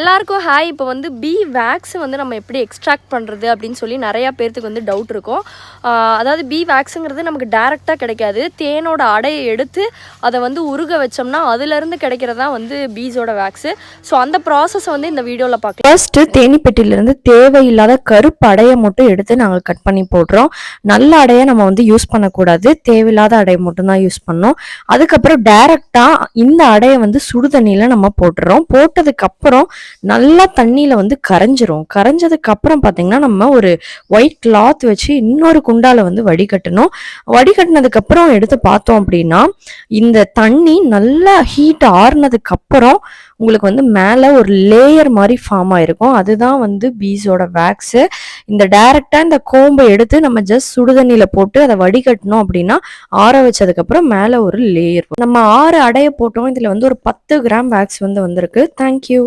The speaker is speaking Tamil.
எல்லாருக்கும் ஹாய் இப்போ வந்து பி வேக்ஸ் வந்து நம்ம எப்படி எக்ஸ்ட்ராக்ட் பண்ணுறது அப்படின்னு சொல்லி நிறையா பேர்த்துக்கு வந்து டவுட் இருக்கும். அதாவது பி வேக்ஸுங்கிறது நமக்கு டேரெக்டாக கிடைக்காது. தேனோட அடையை எடுத்து அதை வந்து உருக வச்சோம்னா அதுலேருந்து கிடைக்கிறதா வந்து பீஸோட வேக்ஸு ஸோ அந்த ப்ராசஸை வந்து இந்த வீடியோவில் பார்க்கலாம். ஃபர்ஸ்ட்டு தேனிப்பெட்டிலேருந்து தேவையில்லாத கருப்பு அடையை மட்டும் எடுத்து நாங்கள் கட் பண்ணி போடுறோம். நல்ல அடையை நம்ம வந்து யூஸ் பண்ணக்கூடாது. தேவையில்லாத அடையை மட்டும்தான் யூஸ் பண்ணோம் அதுக்கப்புறம் டைரெக்டாக இந்த அடையை வந்து சுடுதண்ணியில் நம்ம போட்டுறோம். போட்டதுக்கப்புறம் நல்லா தண்ணியில் வந்து கரைஞ்சிரும். கரைஞ்சதுக்கு அப்புறம் பார்த்தீங்கன்னா நம்ம ஒரு ஒயிட் கிளாத் வச்சு இன்னொரு குண்டால வந்து வடிகட்டணும். வடிகட்டினதுக்கு அப்புறம் எடுத்து பார்த்தோம் அப்படின்னா இந்த தண்ணி நல்லா ஹீட் ஆறுனதுக்கு அப்புறம் உங்களுக்கு வந்து மேலே ஒரு லேயர் மாதிரி ஃபார்ம் ஆயிருக்கும். அதுதான் வந்து பீஸோட வேக்ஸு இந்த டைரெக்டாக இந்த கோம்பை எடுத்து நம்ம ஜஸ்ட் சுடுதண்ணியில் போட்டு அதை வடிகட்டினோம் அப்படின்னா ஆற வச்சதுக்கப்புறம் மேலே ஒரு லேயர் நம்ம ஆறு அடைய போட்டோம். இதில் வந்து ஒரு பத்து கிராம் வேக்ஸ் வந்து வந்திருக்கு. தேங்க்யூ